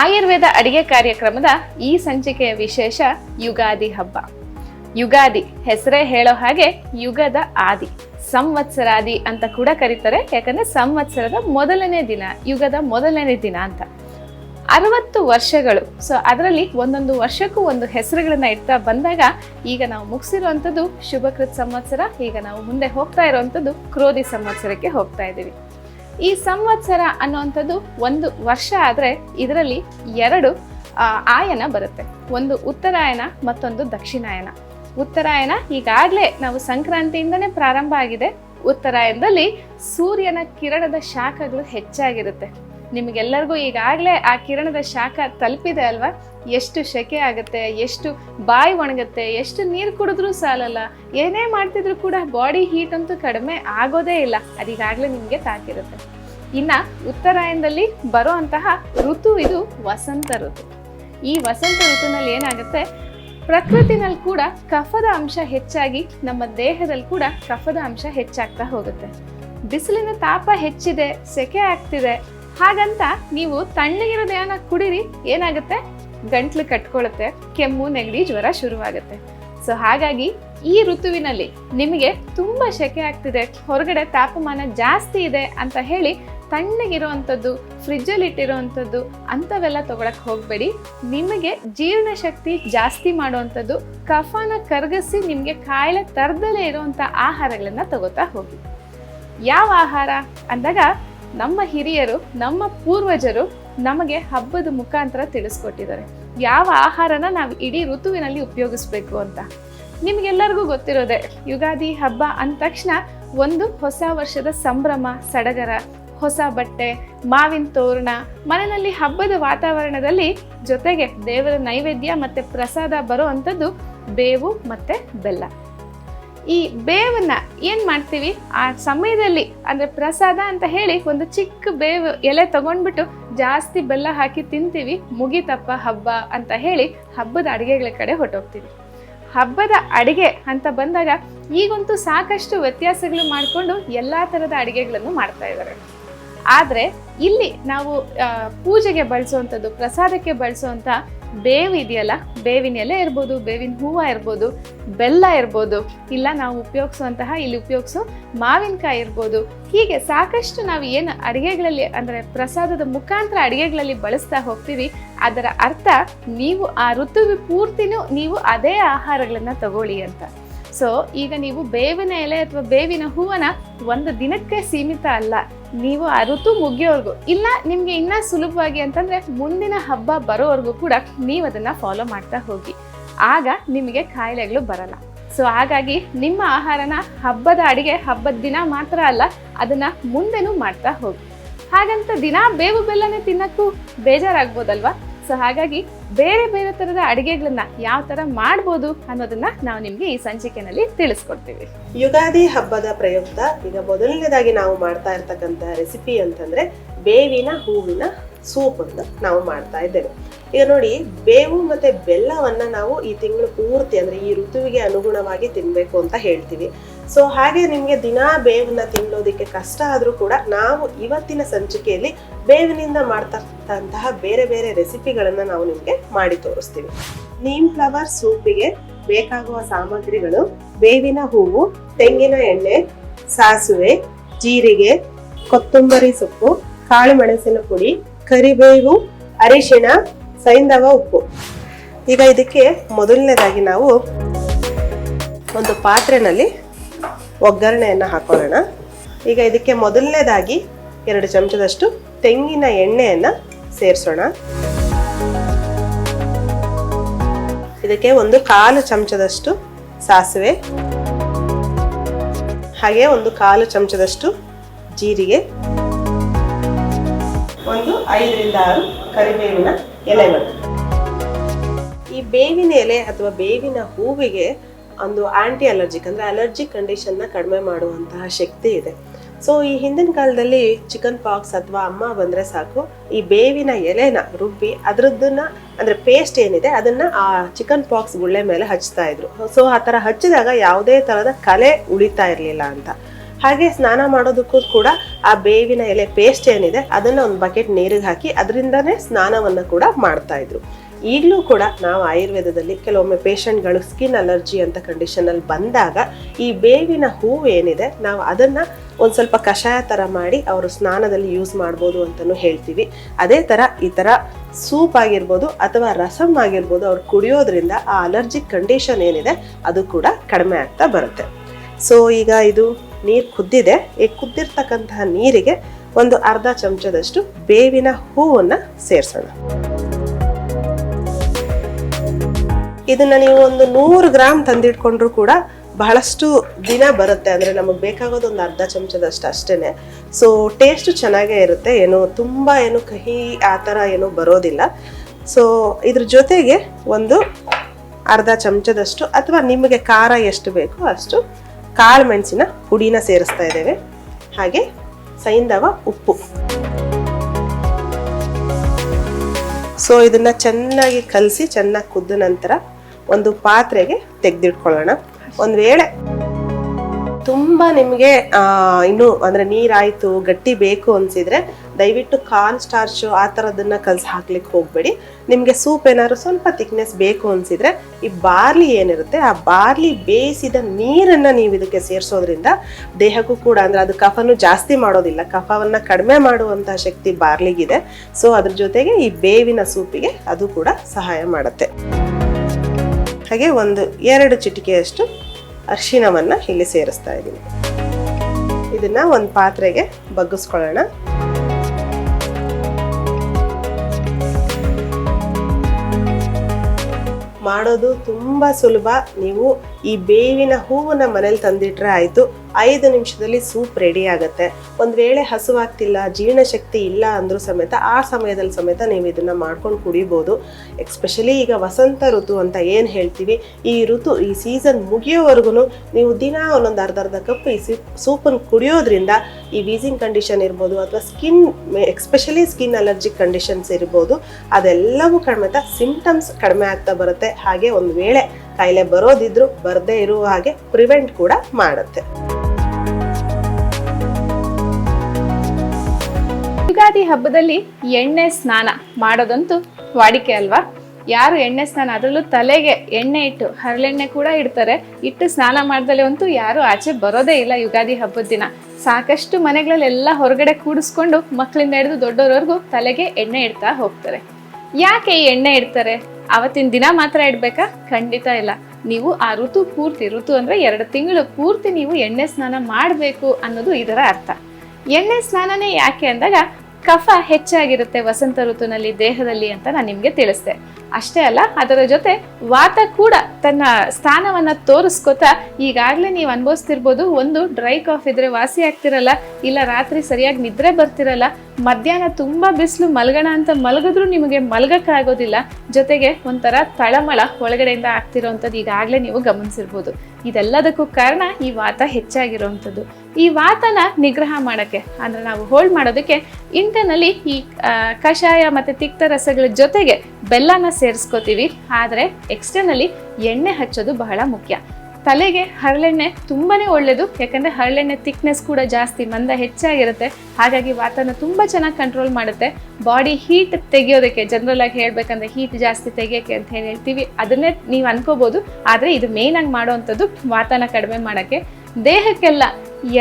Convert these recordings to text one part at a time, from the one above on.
ಆಯುರ್ವೇದ ಅಡಿಗೆ ಕಾರ್ಯಕ್ರಮದ ಈ ಸಂಚಿಕೆಯ ವಿಶೇಷ ಯುಗಾದಿ ಹಬ್ಬ. ಯುಗಾದಿ ಹೆಸರೇ ಹೇಳೋ ಹಾಗೆ ಯುಗದ ಆದಿ, ಸಂವತ್ಸರಾದಿ ಅಂತ ಕೂಡ ಕರೀತಾರೆ. ಯಾಕಂದ್ರೆ ಸಂವತ್ಸರದ ಮೊದಲನೇ ದಿನ, ಯುಗದ ಮೊದಲನೇ ದಿನ ಅಂತ. ಅರವತ್ತು ವರ್ಷಗಳು, ಸೊ ಅದರಲ್ಲಿ ಒಂದೊಂದು ವರ್ಷಕ್ಕೂ ಒಂದು ಹೆಸರುಗಳನ್ನ ಇಡ್ತಾ ಬಂದಾಗ ಈಗ ನಾವು ಮುಗಿಸಿರುವಂಥದ್ದು ಶುಭಕೃತ್ ಸಂವತ್ಸರ, ಈಗ ನಾವು ಮುಂದೆ ಹೋಗ್ತಾ ಇರುವಂಥದ್ದು ಕ್ರೋಧಿ ಸಂವತ್ಸರಕ್ಕೆ ಹೋಗ್ತಾ ಇದ್ದೀವಿ. ಈ ಸಂವತ್ಸರ ಅನ್ನುವಂಥದ್ದು ಒಂದು ವರ್ಷ ಆದರೆ ಇದರಲ್ಲಿ ಎರಡು ಆಯನ ಬರುತ್ತೆ. ಒಂದು ಉತ್ತರಾಯಣ, ಮತ್ತೊಂದು ದಕ್ಷಿಣಾಯನ. ಉತ್ತರಾಯಣ ಈಗಾಗಲೇ ನಾವು ಸಂಕ್ರಾಂತಿಯಿಂದನೇ ಪ್ರಾರಂಭ ಆಗಿದೆ. ಉತ್ತರಾಯಣದಲ್ಲಿ ಸೂರ್ಯನ ಕಿರಣದ ಶಾಖಗಳು ಹೆಚ್ಚಾಗಿರುತ್ತೆ. ನಿಮಗೆಲ್ಲರಿಗೂ ಈಗಾಗಲೇ ಆ ಕಿರಣದ ಶಾಖ ತಲುಪಿದೆ ಅಲ್ವಾ? ಎಷ್ಟು ಸೆಕೆ ಆಗುತ್ತೆ, ಎಷ್ಟು ಬಾಯಿ ಒಣಗುತ್ತೆ, ಎಷ್ಟು ನೀರು ಕುಡಿದ್ರೂ ಸಾಲಲ್ಲ, ಏನೇ ಮಾಡ್ತಿದ್ರು ಕೂಡ ಬಾಡಿ ಹೀಟ್ ಅಂತೂ ಕಡಿಮೆ ಆಗೋದೇ ಇಲ್ಲ. ಅದೀಗಾಗಲೇ ನಿಮಗೆ ತಾಕಿರುತ್ತೆ. ಇನ್ನು ಉತ್ತರಾಯಣದಲ್ಲಿ ಬರೋ ಅಂತಹ ಋತು ಇದು ವಸಂತ ಋತು. ಈ ವಸಂತ ಋತುನಲ್ಲಿ ಏನಾಗುತ್ತೆ? ಪ್ರಕೃತಿನಲ್ಲಿ ಕೂಡ ಕಫದ ಅಂಶ ಹೆಚ್ಚಾಗಿ ನಮ್ಮ ದೇಹದಲ್ಲಿ ಕೂಡ ಕಫದ ಅಂಶ ಹೆಚ್ಚಾಗ್ತಾ ಹೋಗುತ್ತೆ. ಬಿಸಿಲಿನ ತಾಪ ಹೆಚ್ಚಿದೆ, ಸೆಕೆ ಆಗ್ತಿದೆ ಹಾಗಂತ ನೀವು ತಣ್ಣಗಿರೋ ದೇಹನ ಕುಡೀರಿ, ಏನಾಗುತ್ತೆ? ಗಂಟ್ಲು ಕಟ್ಕೊಳ್ಳುತ್ತೆ ಕೆಮ್ಮು, ನೆಗಡಿ, ಜ್ವರ ಶುರುವಾಗುತ್ತೆ. ಸೊ ಹಾಗಾಗಿ ಈ ಋತುವಿನಲ್ಲಿ ನಿಮಗೆ ತುಂಬ ಸೆಕೆ ಆಗ್ತಿದೆ, ಹೊರಗಡೆ ತಾಪಮಾನ ಜಾಸ್ತಿ ಇದೆ ಅಂತ ಹೇಳಿ ತಣ್ಣಗಿರುವಂಥದ್ದು ಫ್ರಿಜ್ಜಲ್ಲಿ ಇಟ್ಟಿರುವಂಥದ್ದು, ಅಂಥವೆಲ್ಲ ತಗೊಳಕ್ ಹೋಗಬೇಡಿ. ನಿಮಗೆ ಜೀರ್ಣಶಕ್ತಿ ಜಾಸ್ತಿ ಮಾಡುವಂಥದ್ದು, ಕಫನ ಕರಗಿಸಿ ನಿಮಗೆ ಕಾಯಿಲೆ ತರದಲ್ಲೇ ಇರುವಂಥ ಆಹಾರಗಳನ್ನ ತಗೋತಾ ಹೋಗಿ. ಯಾವ ಆಹಾರ? ಅಂದಾಗ ನಮ್ಮ ಹಿರಿಯರು, ನಮ್ಮ ಪೂರ್ವಜರು ನಮಗೆ ಹಬ್ಬದ ಮುಖಾಂತರ ತಿಳಿಸ್ಕೊಟ್ಟಿದ್ದಾರೆ. ಯಾವ ಆಹಾರನ ನಾವು ಇಡೀ ಋತುವಿನಲ್ಲಿ ಉಪಯೋಗಿಸ್ಬೇಕು ಅಂತ. ನಿಮ್ಗೆಲ್ಲರಿಗೂ ಗೊತ್ತಿರೋದೆ, ಯುಗಾದಿ ಹಬ್ಬ ಅಂದ ತಕ್ಷಣ ಒಂದು ಹೊಸ ವರ್ಷದ ಸಂಭ್ರಮ, ಸಡಗರ, ಹೊಸ ಬಟ್ಟೆ, ಮಾವಿನ ತೋರಣ, ಮನೆಯಲ್ಲಿ ಹಬ್ಬದ ವಾತಾವರಣದಲ್ಲಿ ಜೊತೆಗೆ ದೇವರ ನೈವೇದ್ಯ ಮತ್ತೆ ಪ್ರಸಾದ ಬರೋ ಅಂಥದ್ದು ಬೇವು ಮತ್ತೆ ಬೆಲ್ಲ. ಈ ಬೇವನ್ನ ಏನ್ ಮಾಡ್ತೀವಿ? ಆ ಸಮಯದಲ್ಲಿ, ಅಂದ್ರೆ ಪ್ರಸಾದ ಅಂತ ಹೇಳಿ ಒಂದು ಚಿಕ್ಕ ಬೇವು ಎಲೆ ತಗೊಂಡ್ಬಿಟ್ಟು ಜಾಸ್ತಿ ಬೆಲ್ಲ ಹಾಕಿ ತಿಂತೀವಿ. ಮುಗಿತಪ್ಪ ಹಬ್ಬ ಅಂತ ಹೇಳಿ ಹಬ್ಬದ ಅಡಿಗೆಗಳ ಕಡೆ ಹೊಟ್ಟೋಗ್ತೀವಿ ಹಬ್ಬದ ಅಡಿಗೆ ಅಂತ ಬಂದಾಗ ಈಗಂತೂ ಸಾಕಷ್ಟು ವ್ಯತ್ಯಾಸಗಳು ಮಾಡಿಕೊಂಡು ಎಲ್ಲಾ ತರದ ಅಡಿಗೆಗಳನ್ನು ಮಾಡ್ತಾ ಇದ್ದಾರೆ. ಆದ್ರೆ ಇಲ್ಲಿ ನಾವು ಪೂಜೆಗೆ ಬಳಸುವಂಥದ್ದು, ಪ್ರಸಾದಕ್ಕೆ ಬಳಸುವಂಥ ಬೇವು ಇದೆಯಲ್ಲ? ಬೇವಿನ ಎಲೆ ಇರ್ಬೋದು, ಬೇವಿನ ಹೂವು ಇರ್ಬೋದು, ಬೆಲ್ಲ ಇರ್ಬೋದು, ಇಲ್ಲ ನಾವು ಉಪಯೋಗಿಸುವಂತಹ, ಇಲ್ಲಿ ಉಪಯೋಗಿಸೋ ಮಾವಿನಕಾಯಿ ಇರ್ಬೋದು. ಹೀಗೆ ಸಾಕಷ್ಟು ನಾವು ಏನು ಅಡುಗೆಗಳಲ್ಲಿ ಅಂದರೆ ಪ್ರಸಾದದ ಮುಖಾಂತರ ಅಡುಗೆಗಳಲ್ಲಿ ಬಳಸ್ತಾ ಹೋಗ್ತೀವಿ. ಅದರ ಅರ್ಥ ನೀವು ಆ ಋತುವಿ ಪೂರ್ತಿನೂ ನೀವು ಅದೇ ಆಹಾರಗಳನ್ನು ತಗೊಳ್ಳಿ ಅಂತ. ಸೊ ಈಗ ನೀವು ಬೇವಿನ ಎಲೆ ಅಥವಾ ಬೇವಿನ ಹೂವನ್ನ ಒಂದು ದಿನಕ್ಕೆ ಸೀಮಿತ ಅಲ್ಲ. ನೀವು ಆ ಋತು ಮುಗಿಯೋವರೆಗೂ, ಇಲ್ಲ ನಿಮ್ಗೆ ಇನ್ನ ಸುಲಭವಾಗಿ ಅಂತಂದ್ರೆ ಮುಂದಿನ ಹಬ್ಬ ಬರೋವರೆಗೂ ಕೂಡ ನೀವು ಅದನ್ನ ಫಾಲೋ ಮಾಡ್ತಾ ಹೋಗಿ. ಆಗ ನಿಮಗೆ ಕಾಯಿಲೆಗಳು ಬರಲ್ಲ. ಸೊ ಹಾಗಾಗಿ ನಿಮ್ಮ ಆಹಾರನ ಹಬ್ಬದ ಅಡಿಗೆ, ಹಬ್ಬದ ದಿನ ಮಾತ್ರ ಅಲ್ಲ, ಅದನ್ನ ಮುಂದೆನೂ ಮಾಡ್ತಾ ಹೋಗಿ. ಹಾಗಂತ ದಿನ ಬೇವು ಬೆಲ್ಲನೇ ತಿನ್ನಕ್ಕೂ ಬೇಜಾರಾಗ್ಬೋದಲ್ವಾ? ಸೊ ಹಾಗಾಗಿ ಬೇರೆ ಬೇರೆ ತರದ ಅಡಿಗೆಗಳನ್ನ ಯಾವ ತರ ಮಾಡ್ಬೋದು ಅನ್ನೋದನ್ನ ನಾವು ನಿಮ್ಗೆ ಈ ಸಂಚಿಕೆನಲ್ಲಿ ತಿಳಿಸ್ಕೊಡ್ತೀವಿ. ಯುಗಾದಿ ಹಬ್ಬದ ಪ್ರಯುಕ್ತ ಈಗ ಮೊದಲನೇದಾಗಿ ನಾವು ಮಾಡ್ತಾ ಇರ್ತಕ್ಕಂಥ ರೆಸಿಪಿ ಅಂತಂದ್ರೆ ಬೇವಿನ ಹೂವಿನ ಸೂಪ್ ಅನ್ನು ನಾವು ಮಾಡ್ತಾ ಇದ್ದೇವೆ. ಈಗ ನೋಡಿ, ಬೇವು ಮತ್ತೆ ಬೆಲ್ಲವನ್ನ ನಾವು ಈ ತಿಂಗಳು ಪೂರ್ತಿ ಅಂದ್ರೆ ಈ ಋತುವಿಗೆ ಅನುಗುಣವಾಗಿ ತಿನ್ಬೇಕು ಅಂತ ಹೇಳ್ತೀವಿ. ಸೊ ಹಾಗೆ ನಿಮಗೆ ದಿನಾ ಬೇವನ್ನ ತಿನ್ನೋದಕ್ಕೆ ಕಷ್ಟ ಆದರೂ ಕೂಡ ನಾವು ಇವತ್ತಿನ ಸಂಚಿಕೆಯಲ್ಲಿ ಬೇವಿನಿಂದ ಮಾಡ್ತಕ್ಕಂತಹ ಬೇರೆ ಬೇರೆ ರೆಸಿಪಿಗಳನ್ನು ನಾವು ನಿಮಗೆ ಮಾಡಿ ತೋರಿಸ್ತೀವಿ. ನೀಮ್ ಫ್ಲವರ್ ಸೂಪಿಗೆ ಬೇಕಾಗುವ ಸಾಮಗ್ರಿಗಳು ಬೇವಿನ ಹೂವು, ತೆಂಗಿನ ಎಣ್ಣೆ, ಸಾಸುವೆ, ಜೀರಿಗೆ, ಕೊತ್ತಂಬರಿ ಸೊಪ್ಪು, ಕಾಳು ಮೆಣಸಿನ ಪುಡಿ, ಕರಿಬೇವು, ಅರಿಶಿಣ, ಸೈಂಧವ ಉಪ್ಪು. ಈಗ ಇದಕ್ಕೆ ಮೊದಲನೇದಾಗಿ ನಾವು ಒಂದು ಪಾತ್ರೆನಲ್ಲಿ ಒಗ್ಗರಣೆಯನ್ನು ಹಾಕೊಳ್ಳೋಣ. ಈಗ ಇದಕ್ಕೆ ಮೊದಲನೇದಾಗಿ ಎರಡು ಚಮಚದಷ್ಟು ತೆಂಗಿನ ಎಣ್ಣೆಯನ್ನು ಸೇರಿಸೋಣ. ಇದಕ್ಕೆ ಒಂದು ಕಾಲು ಚಮಚದಷ್ಟು ಸಾಸಿವೆ. ಹಾಗೆ ಒಂದು ಕಾಲು ಚಮಚದಷ್ಟು ಜೀರಿಗೆ. ಒಂದು ಐದರಿಂದ ಆರು ಕರಿಬೇವಿನ ಎಲೆಗಳು. ಈ ಬೇವಿನ ಎಲೆ ಅಥವಾ ಬೇವಿನ ಹೂವಿಗೆ ಒಂದು ಆ್ಯಂಟಿ ಅಲರ್ಜಿಕ್ ಅಂದರೆ ಅಲರ್ಜಿಕ್ ಕಂಡೀಷನ್ನ ಕಡಿಮೆ ಮಾಡುವಂತಹ ಶಕ್ತಿ ಇದೆ. ಸೊ ಈ ಹಿಂದಿನ ಕಾಲದಲ್ಲಿ ಚಿಕನ್ ಪಾಕ್ಸ್ ಅಥವಾ ಅಮ್ಮ ಬಂದರೆ ಸಾಕು. ಈ ಬೇವಿನ ಎಲೆನ ರುಬ್ಬಿ ಅದರದ್ದನ್ನ ಅಂದರೆ ಪೇಸ್ಟ್ ಏನಿದೆ ಅದನ್ನು ಆ ಚಿಕನ್ ಪಾಕ್ಸ್ ಗುಳ್ಳೆ ಮೇಲೆ ಹಚ್ತಾ ಇದ್ರು. ಸೊ ಆ ಥರ ಹಚ್ಚಿದಾಗ ಯಾವುದೇ ಥರದ ಕಲೆ ಉಳಿತಾ ಇರಲಿಲ್ಲ ಅಂತ. ಹಾಗೆ ಸ್ನಾನ ಮಾಡೋದಕ್ಕೂ ಕೂಡ ಆ ಬೇವಿನ ಎಲೆ ಪೇಸ್ಟ್ ಏನಿದೆ ಅದನ್ನು ಒಂದು ಬಕೆಟ್ ನೀರಿಗೆ ಹಾಕಿ ಅದರಿಂದನೇ ಸ್ನಾನವನ್ನು ಕೂಡ ಮಾಡ್ತಾ ಇದ್ರು. ಈಗಲೂ ಕೂಡ ನಾವು ಆಯುರ್ವೇದದಲ್ಲಿ ಕೆಲವೊಮ್ಮೆ ಪೇಷಂಟ್ಗಳು ಸ್ಕಿನ್ ಅಲರ್ಜಿ ಅಂತ ಕಂಡೀಷನಲ್ಲಿ ಬಂದಾಗ ಈ ಬೇವಿನ ಹೂವು ಏನಿದೆ, ನಾವು ಅದನ್ನು ಒಂದು ಸ್ವಲ್ಪ ಕಷಾಯ ಥರ ಮಾಡಿ ಅವರು ಸ್ನಾನದಲ್ಲಿ ಯೂಸ್ ಮಾಡ್ಬೋದು ಅಂತಲೂ ಹೇಳ್ತೀವಿ. ಅದೇ ಥರ ಈ ಥರ ಸೂಪ್ ಆಗಿರ್ಬೋದು ಅಥವಾ ರಸಮ್ ಆಗಿರ್ಬೋದು ಅವ್ರು ಕುಡಿಯೋದ್ರಿಂದ ಆ ಅಲರ್ಜಿಕ್ ಕಂಡೀಷನ್ ಏನಿದೆ, ಅದು ಕೂಡ ಕಡಿಮೆ ಆಗ್ತಾ ಬರುತ್ತೆ. ಸೊ ಈಗ ಇದು ನೀರು ಕುದ್ದಿದೆ. ಈ ಕುದ್ದಿರ್ತಕ್ಕಂತಹ ನೀರಿಗೆ ಒಂದು ಅರ್ಧ ಚಮಚದಷ್ಟು ಬೇವಿನ ಹೂವನ್ನು ಸೇರಿಸೋಣ. ಇದನ್ನ ನೀವು ಒಂದು ನೂರು ಗ್ರಾಮ್ ತಂದಿಟ್ಕೊಂಡ್ರು ಕೂಡ ಬಹಳಷ್ಟು ದಿನ ಬರುತ್ತೆ. ಅಂದರೆ ನಮಗೆ ಬೇಕಾಗೋದು ಒಂದು ಅರ್ಧ ಚಮಚದಷ್ಟು ಅಷ್ಟೇ ಸೊ ಟೇಸ್ಟು ಚೆನ್ನಾಗೇ ಇರುತ್ತೆ. ಏನು ತುಂಬ ಏನು ಕಹಿ ಆ ಥರ ಏನು ಬರೋದಿಲ್ಲ. ಸೊ ಇದ್ರ ಜೊತೆಗೆ ಒಂದು ಅರ್ಧ ಚಮಚದಷ್ಟು ಅಥವಾ ನಿಮಗೆ ಖಾರ ಎಷ್ಟು ಬೇಕೋ ಅಷ್ಟು ಕಾಳು ಮೆಣಸಿನ ಪುಡಿನ ಸೇರಿಸ್ತಾ ಇದ್ದೇವೆ. ಹಾಗೆ ಸೈಂಧವ ಉಪ್ಪು. ಸೊ ಇದನ್ನ ಚೆನ್ನಾಗಿ ಕಲಸಿ ಚೆನ್ನಾಗಿ ಕುದ್ದ ನಂತರ ಒಂದು ಪಾತ್ರೆಗೆ ತೆಗೆದಿಟ್ಕೊಳ್ಳೋಣ. ಒಂದು ವೇಳೆ ತುಂಬ ನಿಮಗೆ ಇನ್ನು ಅಂದರೆ ನೀರಾಯಿತು, ಗಟ್ಟಿ ಬೇಕು ಅನಿಸಿದ್ರೆ ದಯವಿಟ್ಟು ಕಾರ್ನ್ ಸ್ಟಾರ್ಚು ಆ ಥರದನ್ನು ಕಲಸಿ ಹಾಕ್ಲಿಕ್ಕೆ ಹೋಗಬೇಡಿ. ನಿಮಗೆ ಸೂಪ್ ಏನಾದ್ರು ಸ್ವಲ್ಪ ತಿಕ್ನೆಸ್ ಬೇಕು ಅನಿಸಿದ್ರೆ ಈ ಬಾರ್ಲಿ ಏನಿರುತ್ತೆ ಆ ಬಾರ್ಲಿ ಬೇಯಿಸಿದ ನೀರನ್ನು ನೀವು ಇದಕ್ಕೆ ಸೇರಿಸೋದ್ರಿಂದ ದೇಹಕ್ಕೂ ಕೂಡ ಅಂದರೆ ಅದು ಕಫನು ಜಾಸ್ತಿ ಮಾಡೋದಿಲ್ಲ. ಕಫವನ್ನು ಕಡಿಮೆ ಮಾಡುವಂತಹ ಶಕ್ತಿ ಬಾರ್ಲಿಗಿದೆ. ಸೊ ಅದ್ರ ಜೊತೆಗೆ ಈ ಬೇವಿನ ಸೂಪಿಗೆ ಅದು ಕೂಡ ಸಹಾಯ ಮಾಡುತ್ತೆ. ಹಾಗೆ ಒಂದು ಎರಡು ಚಿಟಿಕೆಯಷ್ಟು ಅರಿಶಿಣವನ್ನು ಇಲ್ಲಿ ಸೇರಿಸ್ತಾ ಇದ್ದೀನಿ. ಇದನ್ನು ಒಂದು ಪಾತ್ರೆಗೆ ಬಗ್ಗಿಸ್ಕೊಳ್ಳೋಣ. ಮಾಡೋದು ತುಂಬ ಸುಲಭ. ನೀವು ಈ ಬೇವಿನ ಹೂವನ್ನ ಮನೇಲಿ ತಂದಿಟ್ರೆ ಆಯಿತು. ಐದು ನಿಮಿಷದಲ್ಲಿ ಸೂಪ್ ರೆಡಿ ಆಗುತ್ತೆ. ಒಂದು ವೇಳೆ ಹಸುವಾಗ್ತಿಲ್ಲ ಜೀರ್ಣಶಕ್ತಿ ಇಲ್ಲ ಅಂದ್ರೂ ಸಮೇತ ಆ ಸಮಯದಲ್ಲಿ ಸಮೇತ ನೀವು ಇದನ್ನ ಮಾಡ್ಕೊಂಡು ಕುಡಿಬೋದು. ಎಕ್ಸ್ಪೆಷಲಿ ಈಗ ವಸಂತ ಋತು ಅಂತ ಏನು ಹೇಳ್ತೀವಿ, ಈ ಋತು, ಈ ಸೀಸನ್ ಮುಗಿಯೋವರೆಗೂ ನೀವು ದಿನ ಒಂದೊಂದು ಅರ್ಧ ಅರ್ಧ ಕಪ್ ಈ ಸೂಪನ್ನು ಕುಡಿಯೋದ್ರಿಂದ ಈ ವೀಸಿಂಗ್ ಕಂಡೀಷನ್ ಇರ್ಬೋದು ಅಥವಾ skin especially skin allergic conditions ಇರ್ಬೋದು, ಅದೆಲ್ಲವೂ ಕಡಿಮೆ ಸಿಂಪ್ಟಮ್ಸ್ ಕಡಿಮೆ ಆಗ್ತಾ ಬರುತ್ತೆ. ಹಾಗೆ ಒಂದು ವೇಳೆ ಕಾಯಿಲೆ ಬರೋದಿದ್ರು ಬರದೇ ಇರುವ ಹಾಗೆ ಪ್ರಿವೆಂಟ್ ಕೂಡ ಮಾಡುತ್ತೆ. ಯುಗಾದಿ ಹಬ್ಬದಲ್ಲಿ ಎಣ್ಣೆ ಸ್ನಾನ ಮಾಡೋದಂತೂ ವಾಡಿಕೆ ಅಲ್ವಾ? ಯಾರು ಎಣ್ಣೆ ಸ್ನಾನ, ಅದರಲ್ಲೂ ತಲೆಗೆ ಎಣ್ಣೆ ಇಟ್ಟು ಹರಳೆಣ್ಣೆ ಕೂಡ ಇಡ್ತಾರೆ. ಇಟ್ಟು ಸ್ನಾನ ಮಾಡ್ದಲೆ ಅಂತೂ ಯಾರು ಆಚೆ ಬರೋದೇ ಇಲ್ಲ ಯುಗಾದಿ ಹಬ್ಬದ ದಿನ. ಸಾಕಷ್ಟು ಮನೆಗಳಲ್ಲೆಲ್ಲ ಹೊರಗಡೆ ಕೂಡಿಸ್ಕೊಂಡು ಮಕ್ಕಳಿಂದ ಹಿಡಿದು ದೊಡ್ಡೋರವರೆಗೂ ತಲೆಗೆ ಎಣ್ಣೆ ಇಡ್ತಾ ಹೋಗ್ತಾರೆ. ಯಾಕೆ ಈ ಎಣ್ಣೆ ಇಡ್ತಾರೆ? ಅವತ್ತಿನ ದಿನ ಮಾತ್ರ ಇಡ್ಬೇಕಾ? ಖಂಡಿತ ಇಲ್ಲ. ನೀವು ಆ ಋತು ಪೂರ್ತಿ, ಋತು ಅಂದ್ರೆ ಎರಡು ತಿಂಗಳು ಪೂರ್ತಿ ನೀವು ಎಣ್ಣೆ ಸ್ನಾನ ಮಾಡಬೇಕು ಅನ್ನೋದು ಇದರ ಅರ್ಥ. ಎಣ್ಣೆ ಸ್ನಾನನೇ ಯಾಕೆ ಅಂದಾಗ ಕಫ ಹೆಚ್ಚಾಗಿರುತ್ತೆ ವಸಂತ ಋತುನಲ್ಲಿ ದೇಹದಲ್ಲಿ ಅಂತ ನಾನು ನಿಮಗೆ ತಿಳಿಸ್ದೆ. ಅಷ್ಟೇ ಅಲ್ಲ, ಅದರ ಜೊತೆ ವಾತ ಕೂಡ ತನ್ನ ಸ್ಥಾನವನ್ನ ತೋರಿಸ್ಕೊತಾ ಈಗಾಗಲೇ ನೀವು ಅನುಭವಿಸ್ತಿರ್ಬೋದು, ಒಂದು ಡ್ರೈ ಕಾಫ್ ಇದ್ರೆ ವಾಸಿ ಆಗ್ತಿರಲ್ಲ, ಇಲ್ಲ ರಾತ್ರಿ ಸರಿಯಾಗಿ ನಿದ್ರೆ ಬರ್ತಿರಲ್ಲ, ಮಧ್ಯಾಹ್ನ ತುಂಬಾ ಬಿಸಿಲು ಮಲಗಣ ಅಂತ ಮಲಗಿದ್ರು ನಿಮಗೆ ಮಲಗಕ್ಕಾಗೋದಿಲ್ಲ, ಜೊತೆಗೆ ಒಂಥರ ತಳಮಳ ಒಳಗಡೆಯಿಂದ ಆಗ್ತಿರೋವಂಥದ್ದು ಈಗಾಗಲೇ ನೀವು ಗಮನಿಸಿರ್ಬೋದು. ಇದೆಲ್ಲದಕ್ಕೂ ಕಾರಣ ಈ ವಾತ ಹೆಚ್ಚಾಗಿರುವಂಥದ್ದು ಈ ವಾತನ ನಿಗ್ರಹ ಮಾಡೋಕ್ಕೆ, ಅಂದ್ರೆ ನಾವು ಹೋಲ್ಡ್ ಮಾಡೋದಕ್ಕೆ, ಇಂಟರ್ನಲ್ಲಿ ಈ ಕಷಾಯ ಮತ್ತೆ ತಿಕ್ತ ರಸಗಳ ಜೊತೆಗೆ ಬೆಲ್ಲನ ಸೇರಿಸ್ಕೋತೀವಿ. ಆದರೆ ಎಕ್ಸ್ಟರ್ನಲ್ಲಿ ಎಣ್ಣೆ ಹಚ್ಚೋದು ಬಹಳ ಮುಖ್ಯ. ತಲೆಗೆ ಹರಳೆಣ್ಣೆ ತುಂಬಾ ಒಳ್ಳೆಯದು ಯಾಕಂದರೆ ಹರಳೆಣ್ಣೆ ತಿಕ್ನೆಸ್ ಕೂಡ ಜಾಸ್ತಿ, ಮಂದ ಹೆಚ್ಚಾಗಿರುತ್ತೆ. ಹಾಗಾಗಿ ವಾತನ ತುಂಬ ಚೆನ್ನಾಗಿ ಕಂಟ್ರೋಲ್ ಮಾಡುತ್ತೆ. ಬಾಡಿ ಹೀಟ್ ತೆಗೆಯೋದಕ್ಕೆ ಜನರಲ್ ಆಗಿ ಹೇಳ್ಬೇಕಂದ್ರೆ ಹೀಟ್ ಜಾಸ್ತಿ ತೆಗೆಯೋಕ್ಕೆ ಅಂತ ಏನು ಹೇಳ್ತೀವಿ, ಅದನ್ನೇ ನೀವು ಅನ್ಕೋಬೋದು. ಆದರೆ ಇದು ಮೇಯ್ನಾಗಿ ಮಾಡೋವಂಥದ್ದು ವಾತಾವರಣ ಕಡಿಮೆ ಮಾಡೋಕ್ಕೆ. ದೇಹಕ್ಕೆಲ್ಲ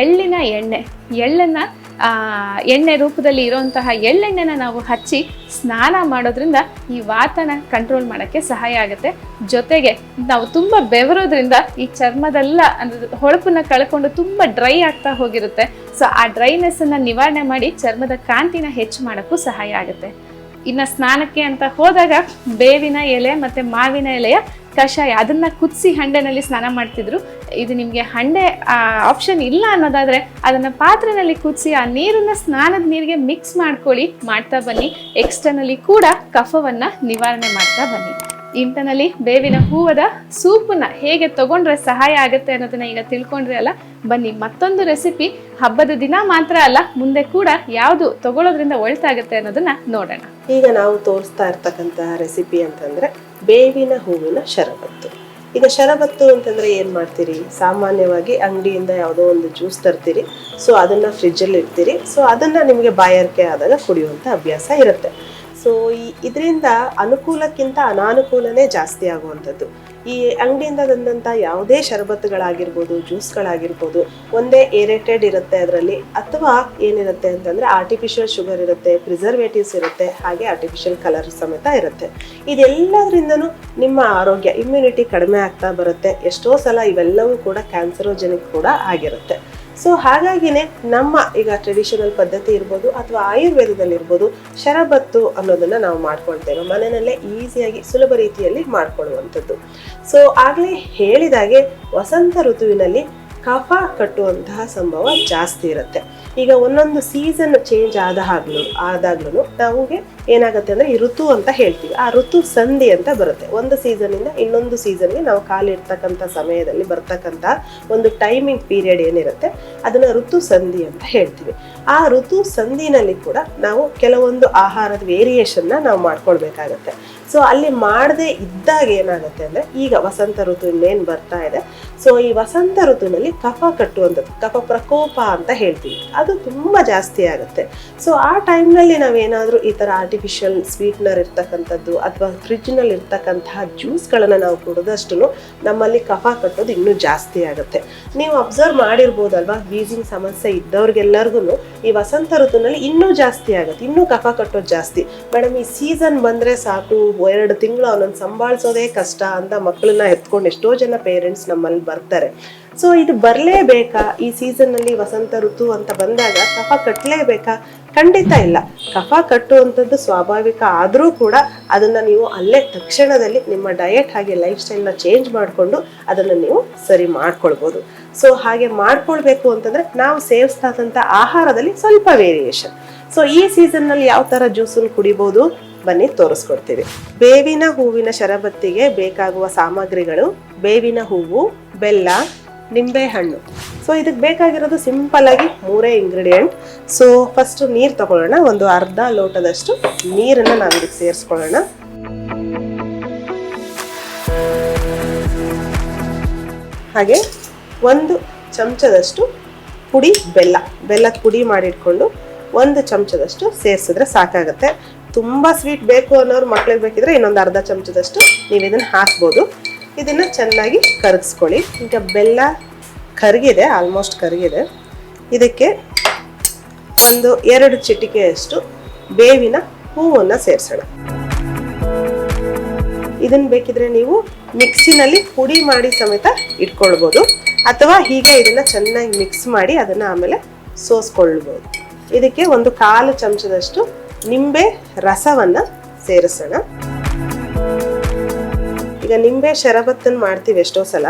ಎಳ್ಳಿನ ಎಣ್ಣೆ, ಎಳ್ಳನ್ನು ಎಣ್ಣೆ ರೂಪದಲ್ಲಿ ಇರುವಂತಹ ಎಳ್ಳೆಣ್ಣೆನ ನಾವು ಹಚ್ಚಿ ಸ್ನಾನ ಮಾಡೋದ್ರಿಂದ ಈ ವಾತನ ಕಂಟ್ರೋಲ್ ಮಾಡೋಕ್ಕೆ ಸಹಾಯ ಆಗುತ್ತೆ. ಜೊತೆಗೆ ನಾವು ತುಂಬ ಬೆವರೋದ್ರಿಂದ ಈ ಚರ್ಮದೆಲ್ಲ ಅಂದ್ರೆ ಹೊಳಪನ್ನ ಕಳ್ಕೊಂಡು ತುಂಬ ಡ್ರೈ ಆಗ್ತಾ ಹೋಗಿರುತ್ತೆ. ಸೊ ಆ ಡ್ರೈನೆಸ್ ಅನ್ನ ನಿವಾರಣೆ ಮಾಡಿ ಚರ್ಮದ ಕಾಂತಿನ ಹೆಚ್ಚು ಮಾಡೋಕ್ಕೂ ಸಹಾಯ ಆಗುತ್ತೆ. ಇನ್ನು ಸ್ನಾನಕ್ಕೆ ಅಂತ ಹೋದಾಗ ಬೇವಿನ ಎಲೆ ಮತ್ತೆ ಮಾವಿನ ಎಲೆಯ ಕಷಾಯ, ಅದನ್ನ ಕುದಿಸಿ ಹಂಡೆನಲ್ಲಿ ಸ್ನಾನ ಮಾಡ್ತಿದ್ರು. ಇದು ನಿಮಗೆ ಹಂಡೆ ಆಪ್ಷನ್ ಇಲ್ಲ ಅನ್ನೋದಾದ್ರೆ ಅದನ್ನ ಪಾತ್ರೆನಲ್ಲಿ ಕುದಿಸಿ ಆ ನೀರನ್ನ ಸ್ನಾನದ ನೀರಿಗೆ ಮಿಕ್ಸ್ ಮಾಡ್ಕೊಳ್ಳಿ, ಮಾಡ್ತಾ ಬನ್ನಿ. ಎಕ್ಸ್ಟರ್ನಲ್ಲಿ ಕೂಡ ಕಫವನ್ನ ನಿವಾರಣೆ ಮಾಡ್ತಾ ಬನ್ನಿ. ಇಂಟರ್ನಲ್ಲಿ ಬೇವಿನ ಹೂವದ ಸೂಪನ್ನ ಹೇಗೆ ತಗೊಂಡ್ರೆ ಸಹಾಯ ಆಗುತ್ತೆ ಅನ್ನೋದನ್ನ ಈಗ ತಿಳ್ಕೊಂಡ್ರೆ ಅಲ್ಲ? ಬನ್ನಿ, ಮತ್ತೊಂದು ರೆಸಿಪಿ ಹಬ್ಬದ ದಿನ ಮಾತ್ರ ಅಲ್ಲ, ಮುಂದೆ ಕೂಡ ಯಾವುದು ತಗೊಳ್ಳೋದ್ರಿಂದ ಒಳ್ತಾಗುತ್ತೆ ಅನ್ನೋದನ್ನ ನೋಡೋಣ. ಈಗ ನಾವು ತೋರಿಸ್ತಾ ಇರ್ತಕ್ಕಂತಹ ರೆಸಿಪಿ ಅಂತಂದ್ರೆ ಬೇವಿನ ಹೂವಿನ ಶರಬತ್ತು. ಈಗ ಶರಬತ್ತು ಅಂತಂದ್ರೆ ಏನ್ ಮಾಡ್ತೀರಿ? ಸಾಮಾನ್ಯವಾಗಿ ಅಂಗಡಿಯಿಂದ ಯಾವುದೋ ಒಂದು ಜ್ಯೂಸ್ ತರ್ತೀರಿ. ಸೊ ಅದನ್ನ ಫ್ರಿಜ್ಜಲ್ಲಿ ಇಡ್ತೀರಿ. ಸೊ ಅದನ್ನ ನಿಮಗೆ ಬಾಯಾರಿಕೆ ಆದಾಗ ಕುಡಿಯುವಂತ ಅಭ್ಯಾಸ ಇರುತ್ತೆ. ಸೊ ಈ ಇದರಿಂದ ಅನುಕೂಲಕ್ಕಿಂತ ಅನಾನುಕೂಲನೇ ಜಾಸ್ತಿ ಆಗುವಂಥದ್ದು. ಈ ಅಂಗಡಿಯಿಂದ ತಂದಂಥ ಯಾವುದೇ ಶರಬತ್ತುಗಳಾಗಿರ್ಬೋದು, ಜ್ಯೂಸ್ಗಳಾಗಿರ್ಬೋದು, ಒಂದೇ ಏರೇಟೆಡ್ ಇರುತ್ತೆ ಅದರಲ್ಲಿ, ಅಥವಾ ಏನಿರುತ್ತೆ ಅಂತಂದರೆ ಆರ್ಟಿಫಿಷಿಯಲ್ ಶುಗರ್ ಇರುತ್ತೆ ಪ್ರಿಸರ್ವೇಟಿವ್ಸ್ ಇರುತ್ತೆ, ಹಾಗೆ ಆರ್ಟಿಫಿಷಿಯಲ್ ಕಲರ್ ಸಮೇತ ಇರುತ್ತೆ. ಇದೆಲ್ಲದರಿಂದನೂ ನಿಮ್ಮ ಆರೋಗ್ಯ ಇಮ್ಯುನಿಟಿ ಕಡಿಮೆ ಆಗ್ತಾ ಬರುತ್ತೆ. ಎಷ್ಟೋ ಸಲ ಇವೆಲ್ಲವೂ ಕೂಡ ಕ್ಯಾನ್ಸರೋಜೆನಿಕ್ ಕೂಡ ಆಗಿರುತ್ತೆ. ಸೊ ಹಾಗಾಗಿನೇ ನಮ್ಮ ಈಗ ಟ್ರೆಡಿಷನಲ್ ಪದ್ಧತಿ ಇರ್ಬೋದು ಅಥವಾ ಆಯುರ್ವೇದದಲ್ಲಿ ಇರ್ಬೋದು ಶರಬತ್ತು ಅನ್ನೋದನ್ನ ನಾವು ಮಾಡ್ಕೊಳ್ತೇವೆ ಮನೆಯಲ್ಲೇ ಈಸಿಯಾಗಿ ಸುಲಭ ರೀತಿಯಲ್ಲಿ ಮಾಡ್ಕೊಳ್ಳುವಂಥದ್ದು ಸೊ ಆಗಲೇ ಹೇಳಿದಾಗೆ ವಸಂತ ಋತುವಿನಲ್ಲಿ ಕಫ ಕಟ್ಟುವಂತಹ ಸಂಭವ ಜಾಸ್ತಿ ಇರುತ್ತೆ. ಈಗ ಒಂದೊಂದು ಸೀಸನ್ ಚೇಂಜ್ ಆದ ಹಾಗೂ ಆದಾಗ್ಲೂ ನಮಗೆ ಏನಾಗುತ್ತೆ ಅಂದ್ರೆ ಈ ಋತು ಅಂತ ಹೇಳ್ತೀವಿ. ಆ ಋತು ಸಂಧಿ ಅಂತ ಬರುತ್ತೆ. ಒಂದು ಸೀಸನಿಂದ ಇನ್ನೊಂದು ಸೀಸನ್ಗೆ ನಾವು ಕಾಲಿಡ್ತಕ್ಕಂಥ ಸಮಯದಲ್ಲಿ ಬರ್ತಕ್ಕಂಥ ಒಂದು ಟೈಮಿಂಗ್ ಪೀರಿಯಡ್ ಏನಿರುತ್ತೆ, ಅದನ್ನ ಋತು ಸಂಧಿ ಅಂತ ಹೇಳ್ತೀವಿ. ಆ ಋತು ಸಂಧಿನಲ್ಲಿ ಕೂಡ ನಾವು ಕೆಲವೊಂದು ಆಹಾರದ ವೇರಿಯೇಷನ್ನ ನಾವು ಮಾಡ್ಕೊಳ್ಬೇಕಾಗತ್ತೆ. ಸೊ ಅಲ್ಲಿ ಮಾಡದೇ ಇದ್ದಾಗ ಏನಾಗುತ್ತೆ ಅಂದ್ರೆ, ಈಗ ವಸಂತ ಋತು ಇನ್ನೇನು ಬರ್ತಾ ಇದೆ. ಸೊ ಈ ವಸಂತ ಋತುವಿನಲ್ಲಿ ಕಫ ಕಟ್ಟುವಂಥದ್ದು, ಕಫ ಪ್ರಕೋಪ ಅಂತ ಹೇಳ್ತೀವಿ. ಅದು ತುಂಬಾ ಜಾಸ್ತಿ ಆಗುತ್ತೆ. ಸೊ ಆ ಟೈಮ್ನಲ್ಲಿ ನಾವೇನಾದ್ರೂ ಈ ತರ ಆರ್ಟಿಫಿಷಿಯಲ್ ಸ್ವೀಟ್ನರ್ ಇರ್ತಕ್ಕಂಥದ್ದು ಅಥವಾ ಫ್ರಿಜ್ನಲ್ಲಿ ಇರ್ತಕ್ಕಂತಹ ಜ್ಯೂಸ್ಗಳನ್ನು ನಾವು ಕುಡಿದಷ್ಟು ನಮ್ಮಲ್ಲಿ ಕಫ ಕಟ್ಟೋದು ಇನ್ನೂ ಜಾಸ್ತಿ ಆಗುತ್ತೆ. ನೀವು ಅಬ್ಸರ್ವ್ ಮಾಡಿರ್ಬೋದಲ್ವಾ? ವೀಸಿಂಗ್ ಸಮಸ್ಯೆ ಇದ್ದವ್ರಿಗೆಲ್ಲರಿಗೂ ಈ ವಸಂತ ಋತುನಲ್ಲಿ ಇನ್ನೂ ಜಾಸ್ತಿ ಆಗುತ್ತೆ. ಇನ್ನೂ ಕಫ ಕಟ್ಟೋದು ಜಾಸ್ತಿ. ಮೇಡಮ್, ಈ ಸೀಸನ್ ಬಂದರೆ ಸಾಕು, ಎರಡು ತಿಂಗಳು ಅವನನ್ನು ಸಂಭಾಳಿಸೋದೇ ಕಷ್ಟ ಅಂತ ಮಕ್ಕಳನ್ನ ಎತ್ಕೊಂಡು ಎಷ್ಟೋ ಜನ ಪೇರೆಂಟ್ಸ್ ನಮ್ಮಲ್ಲಿ ಬರ್ತಾರೆ. ಸೊ ಇದು ಬರಲೇಬೇಕಾ? ಈ ಸೀಸನ್ನಲ್ಲಿ ವಸಂತ ಋತು ಅಂತ ಬಂದಾಗ ಕಫ ಕಟ್ಟಲೇಬೇಕಾ ಖಂಡಿತ ಇಲ್ಲ. ಕಫ ಕಟ್ಟುವಂಥದ್ದು ಸ್ವಾಭಾವಿಕ ಆದರೂ ಕೂಡ ಅದನ್ನು ನೀವು ಅಲ್ಲೇ ತಕ್ಷಣದಲ್ಲಿ ನಿಮ್ಮ ಡಯೆಟ್ ಹಾಗೆ ಲೈಫ್ ಸ್ಟೈಲ್ನ ಚೇಂಜ್ ಮಾಡಿಕೊಂಡು ಅದನ್ನು ನೀವು ಸರಿ ಮಾಡ್ಕೊಳ್ಬೋದು. ಸೊ ಹಾಗೆ ಮಾಡ್ಕೊಳ್ಬೇಕು ಅಂತಂದರೆ ನಾವು ಸೇವಿಸ್ತಾದಂಥ ಆಹಾರದಲ್ಲಿ ಸ್ವಲ್ಪ ವೇರಿಯೇಷನ್ ಸೊ ಈ ಸೀಸನ್ನಲ್ಲಿ ಯಾವ ಥರ ಜ್ಯೂಸನ್ನು ಕುಡಿಬೋದು? ಬನ್ನಿ ತೋರಿಸ್ಕೊಡ್ತೀವಿ. ಬೇವಿನ ಹೂವಿನ ಶರಬತ್ತಿಗೆ ಬೇಕಾಗುವ ಸಾಮಗ್ರಿಗಳು ಬೇವಿನ ಹೂವು, ಬೆಲ್ಲ ನಿಂಬೆ ಹಣ್ಣು. ಸೊ ಇದಕ್ಕೆ ಬೇಕಾಗಿರೋದು ಸಿಂಪಲ್ ಆಗಿ ಮೂರೇ ಇಂಗ್ರೀಡಿಯೆಂಟ್ ಸೊ ಫಸ್ಟ್ ನೀರು ತಗೊಳ್ಳೋಣ. ಒಂದು ಅರ್ಧ ಲೋಟದಷ್ಟು ನೀರನ್ನು ನಾವು ಇದಕ್ಕೆ ಸೇರಿಸ್ಕೊಳ್ಳೋಣ. ಹಾಗೆ ಒಂದು ಚಮಚದಷ್ಟು ಪುಡಿ ಬೆಲ್ಲ. ಬೆಲ್ಲದ ಪುಡಿ ಮಾಡಿಟ್ಕೊಂಡು ಒಂದು ಚಮಚದಷ್ಟು ಸೇರಿಸಿದ್ರೆ ಸಾಕಾಗುತ್ತೆ. ತುಂಬ ಸ್ವೀಟ್ ಬೇಕು ಅನ್ನೋರು ಮಕ್ಳಿಗೆ ಬೇಕಿದ್ರೆ ಇನ್ನೊಂದು ಅರ್ಧ ಚಮಚದಷ್ಟು ನೀವು ಇದನ್ನು ಹಾಕ್ಬೋದು. ಇದನ್ನು ಚೆನ್ನಾಗಿ ಕರಗಿಸ್ಕೊಳ್ಳಿ. ಈಗ ಬೆಲ್ಲ ಕರಗಿದೆ ಆಲ್ಮೋಸ್ಟ್ ಕರಗಿದೆ. ಇದಕ್ಕೆ ಒಂದು ಎರಡು ಚಿಟಿಕೆಯಷ್ಟು ಬೇವಿನ ಹೂವನ್ನು ಸೇರಿಸೋಣ. ಇದನ್ನು ಬೇಕಿದ್ರೆ ನೀವು ಮಿಕ್ಸಿನಲ್ಲಿ ಪುಡಿ ಮಾಡಿ ಸಮೇತ ಇಟ್ಕೊಳ್ಬೋದು. ಅಥವಾ ಹೀಗೆ ಇದನ್ನು ಚೆನ್ನಾಗಿ ಮಿಕ್ಸ್ ಮಾಡಿ ಅದನ್ನು ಆಮೇಲೆ ಸೋಸ್ಕೊಳ್ಬೋದು. ಇದಕ್ಕೆ ಒಂದು ಕಾಲು ಚಮಚದಷ್ಟು ನಿಂಬೆ ರಸವನ್ನು ಸೇರಿಸೋಣ. ಈಗ ನಿಂಬೆ ಶರಬತ್ತನ್ನು ಮಾಡ್ತೀವಿ ಎಷ್ಟೋ ಸಲ.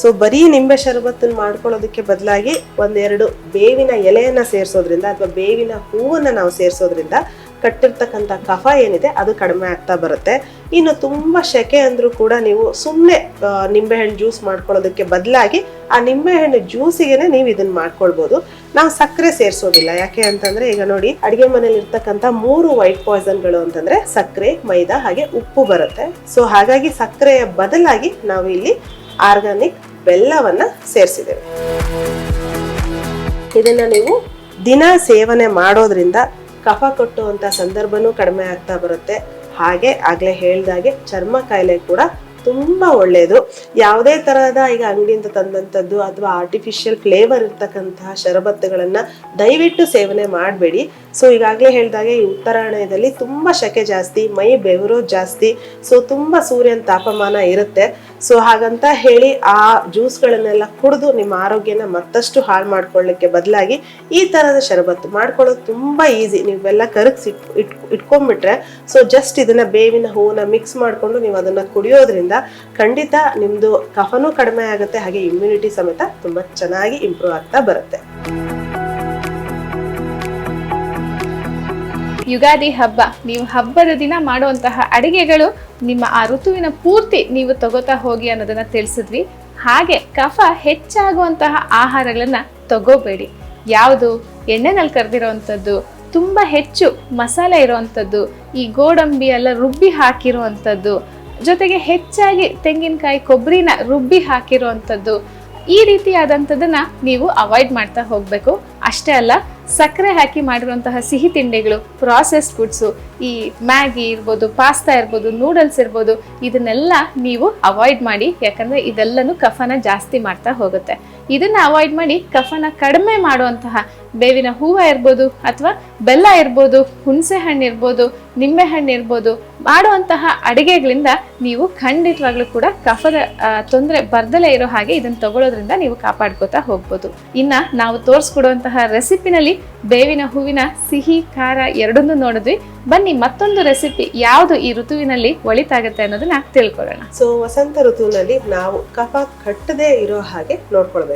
ಸೊ ಬರೀ ನಿಂಬೆ ಶರಬತ್ತನ್ನು ಮಾಡ್ಕೊಳ್ಳೋದಕ್ಕೆ ಬದಲಾಗಿ ಒಂದೆರಡು ಬೇವಿನ ಎಲೆಯನ್ನ ಸೇರಿಸೋದ್ರಿಂದ ಅಥವಾ ಬೇವಿನ ಹೂವನ್ನ ನಾವು ಸೇರಿಸೋದ್ರಿಂದ ಕಟ್ಟಿರ್ತಕ್ಕಂಥ ಕಫ ಏನಿದೆ ಅದು ಕಡಿಮೆ ಆಗ್ತಾ ಬರುತ್ತೆ. ಇನ್ನು ತುಂಬ ಶೆಕೆ ಅಂದರೂ ಕೂಡ ನೀವು ಸುಮ್ಮನೆ ನಿಂಬೆಹಣ್ಣು ಜ್ಯೂಸ್ ಮಾಡ್ಕೊಳ್ಳೋದಕ್ಕೆ ಬದಲಾಗಿ ಆ ನಿಂಬೆಹಣ್ಣು ಜ್ಯೂಸಿಗೆ ನೀವು ಇದನ್ನ ಮಾಡ್ಕೊಳ್ಬೋದು. ನಾವು ಸಕ್ಕರೆ ಸೇರಿಸೋದಿಲ್ಲ. ಯಾಕೆ ಅಂತಂದ್ರೆ ಈಗ ನೋಡಿ, ಅಡಿಗೆ ಮನೇಲಿ ಇರ್ತಕ್ಕಂಥ ಮೂರು ವೈಟ್ ಪಾಯ್ಸನ್ಗಳು ಅಂತಂದ್ರೆ ಸಕ್ಕರೆ, ಮೈದಾ ಹಾಗೆ ಉಪ್ಪು ಬರುತ್ತೆ. ಸೊ ಹಾಗಾಗಿ ಸಕ್ಕರೆಯ ಬದಲಾಗಿ ನಾವು ಇಲ್ಲಿ ಆರ್ಗಾನಿಕ್ ಬೆಲ್ಲವನ್ನ ಸೇರಿಸಿದ್ದೇವೆ. ಇದನ್ನ ನೀವು ದಿನ ಸೇವನೆ ಮಾಡೋದ್ರಿಂದ ಕಫ ಕೊಟ್ಟುವಂತ ಸಂದರ್ಭನೂ ಕಡಿಮೆ ಆಗ್ತಾ ಬರುತ್ತೆ. ಹಾಗೆ ಆಗ್ಲೇ ಹೇಳ್ದಾಗೆ ಚರ್ಮ ಕಾಯಿಲೆ ಕೂಡ ತುಂಬಾ ಒಳ್ಳೆಯದು ಯಾವುದೇ ತರಹದ ಈಗ ಅಂಗಡಿಯಿಂದ ತಂದಂಥದ್ದು ಅಥವಾ ಆರ್ಟಿಫಿಷಿಯಲ್ ಫ್ಲೇವರ್ ಇರ್ತಕ್ಕಂತಹ ಶರಬತ್ತುಗಳನ್ನ ದಯವಿಟ್ಟು ಸೇವನೆ ಮಾಡಬೇಡಿ. ಸೊ ಈಗಾಗಲೇ ಹೇಳಿದಾಗೆ ಈ ಉತ್ತರಾಯಣದಲ್ಲಿ ತುಂಬಾ ಶೆಕೆ ಜಾಸ್ತಿ, ಮೈ ಬೆವರು ಜಾಸ್ತಿ ಸೊ ತುಂಬಾ ಸೂರ್ಯನ ತಾಪಮಾನ ಇರುತ್ತೆ. ಸೊ ಹಾಗಂತ ಹೇಳಿ ಆ ಜ್ಯೂಸ್ಗಳನ್ನೆಲ್ಲ ಕುಡಿದು ನಿಮ್ಮ ಆರೋಗ್ಯನ ಮತ್ತಷ್ಟು ಹಾಳು ಮಾಡ್ಕೊಳ್ಳಿಕ್ಕೆ ಬದಲಾಗಿ ಈ ಥರದ ಶರಬತ್ತು ಮಾಡ್ಕೊಳ್ಳೋದು ತುಂಬ ಈಸಿ ನೀವೆಲ್ಲ ಕರಗಿಸಿ ಇಟ್ ಇಟ್, ಇಟ್ಕೊಂಡ್ಬಿಟ್ರೆ ಸೊ ಜಸ್ಟ್ ಇದನ್ನ ಬೇವಿನ ಹೂವನ್ನ ಮಿಕ್ಸ್ ಮಾಡಿಕೊಂಡು ನೀವು ಅದನ್ನ ಕುಡಿಯೋದ್ರಿಂದ ಖಂಡಿತ ನಿಮ್ಮದು ಕಫನೂ ಕಡಿಮೆ ಆಗುತ್ತೆ, ಹಾಗೆ ಇಮ್ಯುನಿಟಿ ಸಮೇತ ತುಂಬ ಚೆನ್ನಾಗಿ ಇಂಪ್ರೂವ್ ಆಗ್ತಾ ಬರುತ್ತೆ. ಯುಗಾದಿ ಹಬ್ಬ. ನೀವು ಹಬ್ಬದ ದಿನ ಮಾಡುವಂತಹ ಅಡಿಗೆಗಳು ನಿಮ್ಮ ಆ ಋತುವಿನ ಪೂರ್ತಿ ನೀವು ತಗೋತಾ ಹೋಗಿ ಅನ್ನೋದನ್ನ ತಿಳಿಸಿದ್ವಿ. ಹಾಗೆ ಕಫ ಹೆಚ್ಚಾಗುವಂತಹ ಆಹಾರಗಳನ್ನ ತಗೋಬೇಡಿ. ಯಾವುದು? ಎಣ್ಣೆನಲ್ಲಿ ಕರೆದಿರೋವಂಥದ್ದು, ತುಂಬ ಹೆಚ್ಚು ಮಸಾಲೆ ಇರುವಂಥದ್ದು, ಈ ಗೋಡಂಬಿ ಎಲ್ಲ ರುಬ್ಬಿ ಹಾಕಿರುವಂಥದ್ದು, ಜೊತೆಗೆ ಹೆಚ್ಚಾಗಿ ತೆಂಗಿನಕಾಯಿ ಕೊಬ್ಬರಿನ ರುಬ್ಬಿ ಹಾಕಿರುವಂಥದ್ದು, ಈ ರೀತಿಯಾದಂಥದ್ದನ್ನು ನೀವು ಅವಾಯ್ಡ್ ಮಾಡ್ತಾ ಹೋಗಬೇಕು. ಅಷ್ಟೇ ಅಲ್ಲ ಸಕ್ಕರೆ ಹಾಕಿ ಮಾಡಿರುವಂತಹ ಸಿಹಿ ತಿಂಡಿಗಳು ಪ್ರಾಸೆಸ್ ಫುಡ್ಸು ಈ ಮ್ಯಾಗಿ ಇರ್ಬೋದು, ಪಾಸ್ತಾ ಇರ್ಬೋದು ನೂಡಲ್ಸ್ ಇರ್ಬೋದು, ಇದನ್ನೆಲ್ಲ ನೀವು ಅವಾಯ್ಡ್ ಮಾಡಿ, ಯಾಕಂದರೆ ಇದೆಲ್ಲನೂ ಕಫನ ಜಾಸ್ತಿ ಮಾಡ್ತಾ ಹೋಗುತ್ತೆ. ಇದನ್ನ ಅವಾಯ್ಡ್ ಮಾಡಿ ಕಫನ ಕಡಿಮೆ ಮಾಡುವಂತಹ ಬೇವಿನ ಹೂವು ಇರ್ಬೋದು ಅಥವಾ ಬೆಲ್ಲ ಇರ್ಬೋದು, ಹುಣಸೆ ಹಣ್ಣು ಇರ್ಬೋದು, ನಿಂಬೆ ಹಣ್ಣು ಇರ್ಬೋದು ಮಾಡುವಂತಹ ಅಡಿಗೆಗಳಿಂದ ನೀವು ಖಂಡಿತವಾಗ್ಲೂ ಕೂಡ ಕಫದ ತೊಂದರೆ ಬರ್ದಲೇ ಇರೋ ಹಾಗೆ ಇದನ್ನು ತಗೊಳ್ಳೋದ್ರಿಂದ ನೀವು ಕಾಪಾಡ್ಕೋತಾ ಹೋಗ್ಬೋದು. ಇನ್ನ ನಾವು ತೋರಿಸ್ಕೊಡುವಂತಹ ರೆಸಿಪಿನಲ್ಲಿ ಬೇವಿನ ಹೂವಿನ ಸಿಹಿ, ಖಾರ ಎರಡನ್ನೂ ನೋಡಿದ್ವಿ. ಬನ್ನಿ ಮತ್ತೊಂದು ರೆಸಿಪಿ ಯಾವುದು ಈ ಋತುವಿನಲ್ಲಿ ಒಳಿತಾಗತ್ತೆ ಅನ್ನೋದನ್ನ ತಿಳ್ಕೊಳ್ಳೋಣ. ಸೊ ವಸಂತ ಋತುವಿನಲ್ಲಿ ನಾವು ಕಫ ಕಟ್ಟದೇ ಇರೋ ಹಾಗೆ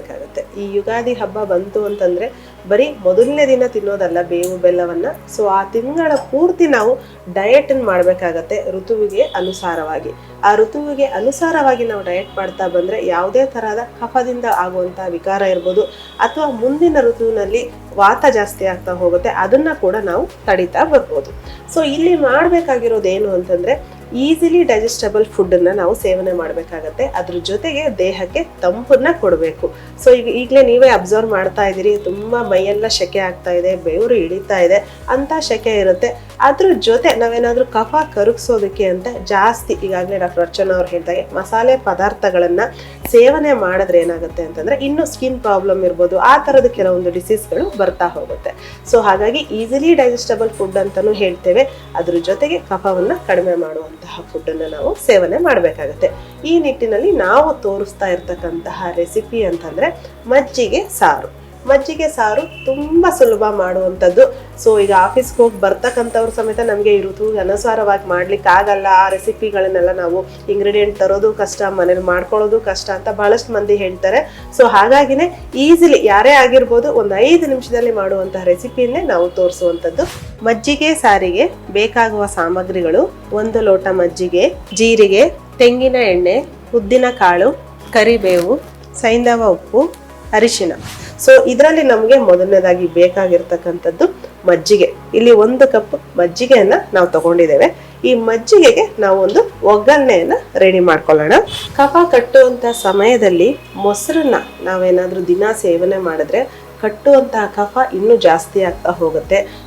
ನೋಡ್ಕೊಳ್ಬೇಕಾಗತ್ತೆ ಈ ಯುಗಾದಿ ಹಬ್ಬ ಬಂತು ಅಂತಂದ್ರೆ ಬರೀ ಮೊದಲನೇ ದಿನ ತಿನ್ನೋದಲ್ಲ ಬೇವು ಬೆಲ್ಲವನ್ನ. ಸೊ ಆ ತಿಂಗಳ ಪೂರ್ತಿ ನಾವು ಡಯಟ್ ಮಾಡಬೇಕಾಗತ್ತೆ ಋತುವಿಗೆ ಅನುಸಾರವಾಗಿ. ಆ ಋತುವಿಗೆ ಅನುಸಾರವಾಗಿ ನಾವು ಡಯಟ್ ಮಾಡ್ತಾ ಬಂದ್ರೆ ಯಾವುದೇ ತರಹದ ಕಫದಿಂದ ಆಗುವಂಥ ವಿಕಾರ ಇರ್ಬೋದು. ಅಥವಾ ಮುಂದಿನ ಋತುವಿನಲ್ಲಿ ವಾತ ಜಾಸ್ತಿ ಆಗ್ತಾ ಹೋಗುತ್ತೆ. ಅದನ್ನ ಕೂಡ ನಾವು ತಡಿತಾ ಬರ್ಬೋದು. ಸೊ ಇಲ್ಲಿ ಮಾಡ್ಬೇಕಾಗಿರೋದು ಏನು ಅಂತಂದ್ರೆ ಈಸಿಲಿ ಡೈಜೆಸ್ಟಬಲ್ ಫುಡ್ಡನ್ನು ನಾವು ಸೇವನೆ ಮಾಡಬೇಕಾಗತ್ತೆ. ಅದ್ರ ಜೊತೆಗೆ ದೇಹಕ್ಕೆ ತಂಪನ್ನು ಕೊಡಬೇಕು. ಸೊ ಈಗ ಈಗಲೇ ನೀವೇ ಅಬ್ಸರ್ವ್ ಮಾಡ್ತಾ ಇದ್ದೀರಿ. ತುಂಬ ಮೈಯೆಲ್ಲ ಶೆಕೆ ಆಗ್ತಾ ಇದೆ, ಬೆವರು ಇಳಿತಾ ಇದೆ, ಅಂತ ಶೆಕೆ ಇರುತ್ತೆ. ಅದ್ರ ಜೊತೆ ನಾವೇನಾದ್ರೂ ಕಫ ಕರಗಿಸೋದಕ್ಕೆ ಅಂತ ಜಾಸ್ತಿ ಈಗಾಗಲೇ ಡಾಕ್ಟರ್ ಅರ್ಚನಾ ಅವ್ರು ಹೇಳಿದಾಗೆ ಮಸಾಲೆ ಪದಾರ್ಥಗಳನ್ನ ಸೇವನೆ ಮಾಡಿದ್ರೆ ಏನಾಗುತ್ತೆ ಅಂತಂದ್ರೆ ಇನ್ನು ಸ್ಕಿನ್ ಪ್ರಾಬ್ಲಮ್ ಇರ್ಬೋದು. ಆ ಥರದ ಕೆಲವೊಂದು ಡಿಸೀಸ್ಗಳು ಬರ್ತಾ ಹೋಗುತ್ತೆ. ಸೊ ಹಾಗಾಗಿ ಈಸಿಲಿ ಡೈಜೆಸ್ಟಬಲ್ ಫುಡ್ ಅಂತಲೂ ಹೇಳ್ತೇವೆ. ಅದ್ರ ಜೊತೆಗೆ ಕಫವನ್ನು ಕಡಿಮೆ ಮಾಡುವಂತಹ ಫುಡ್ಡನ್ನು ನಾವು ಸೇವನೆ ಮಾಡಬೇಕಾಗತ್ತೆ. ಈ ನಿಟ್ಟಿನಲ್ಲಿ ನಾವು ತೋರಿಸ್ತಾ ಇರ್ತಕ್ಕಂತಹ ರೆಸಿಪಿ ಅಂತಂದ್ರೆ ಮಜ್ಜಿಗೆ ಸಾರು. ಮಜ್ಜಿಗೆ ಸಾರು ತುಂಬ ಸುಲಭ ಮಾಡುವಂಥದ್ದು. ಸೊ ಈಗ ಆಫೀಸ್ಗೆ ಹೋಗಿ ಬರ್ತಕ್ಕಂಥವ್ರ ಸಮೇತ ನಮಗೆ ಈ ಋತು ಅನುಸಾರವಾಗಿ ಮಾಡ್ಲಿಕ್ಕೆ ಆಗಲ್ಲ. ಆ ರೆಸಿಪಿಗಳನ್ನೆಲ್ಲ ನಾವು ಇಂಗ್ರೀಡಿಯೆಂಟ್ ತರೋದು ಕಷ್ಟ, ಮನೇಲಿ ಮಾಡ್ಕೊಳ್ಳೋದು ಕಷ್ಟ ಅಂತ ಭಾಳಷ್ಟು ಮಂದಿ ಹೇಳ್ತಾರೆ. ಸೊ ಹಾಗಾಗಿನೇ ಈಸಿಲಿ ಯಾರೇ ಆಗಿರ್ಬೋದು ಒಂದು ಐದು ನಿಮಿಷದಲ್ಲಿ ಮಾಡುವಂತಹ ರೆಸಿಪಿಯನ್ನೇ ನಾವು ತೋರಿಸುವಂಥದ್ದು. ಮಜ್ಜಿಗೆ, ಸಾರಿಗೆ ಬೇಕಾಗುವ ಸಾಮಗ್ರಿಗಳು ಒಂದು ಲೋಟ ಮಜ್ಜಿಗೆ, ಜೀರಿಗೆ, ತೆಂಗಿನ ಎಣ್ಣೆ ಉದ್ದಿನ ಕಾಳು ಕರಿಬೇವು, ಸೈಂಧವ ಉಪ್ಪು ಅರಿಶಿನ. ಸೊ ಇದರಲ್ಲಿ ನಮಗೆ ಮೊದಲನೇದಾಗಿ ಬೇಕಾಗಿರ್ತಕ್ಕಂಥದ್ದು ಮಜ್ಜಿಗೆ. ಇಲ್ಲಿ ಒಂದು ಕಪ್ ಮಜ್ಜಿಗೆಯನ್ನ ನಾವು ತಗೊಂಡಿದ್ದೇವೆ. ಈ ಮಜ್ಜಿಗೆಗೆ ನಾವು ಒಂದು ಒಗ್ಗರಣೆಯನ್ನ ರೆಡಿ ಮಾಡ್ಕೊಳ್ಳೋಣ. ಕಫ ಕಟ್ಟುವಂತ ಸಮಯದಲ್ಲಿ ಮೊಸರನ್ನ ನಾವೇನಾದ್ರೂ ದಿನ ಸೇವನೆ ಮಾಡಿದ್ರೆ ಕಟ್ಟುವಂತಹ ಕಫ ಇನ್ನೂ ಜಾಸ್ತಿ ಆಗ್ತಾ ಹೋಗುತ್ತೆ.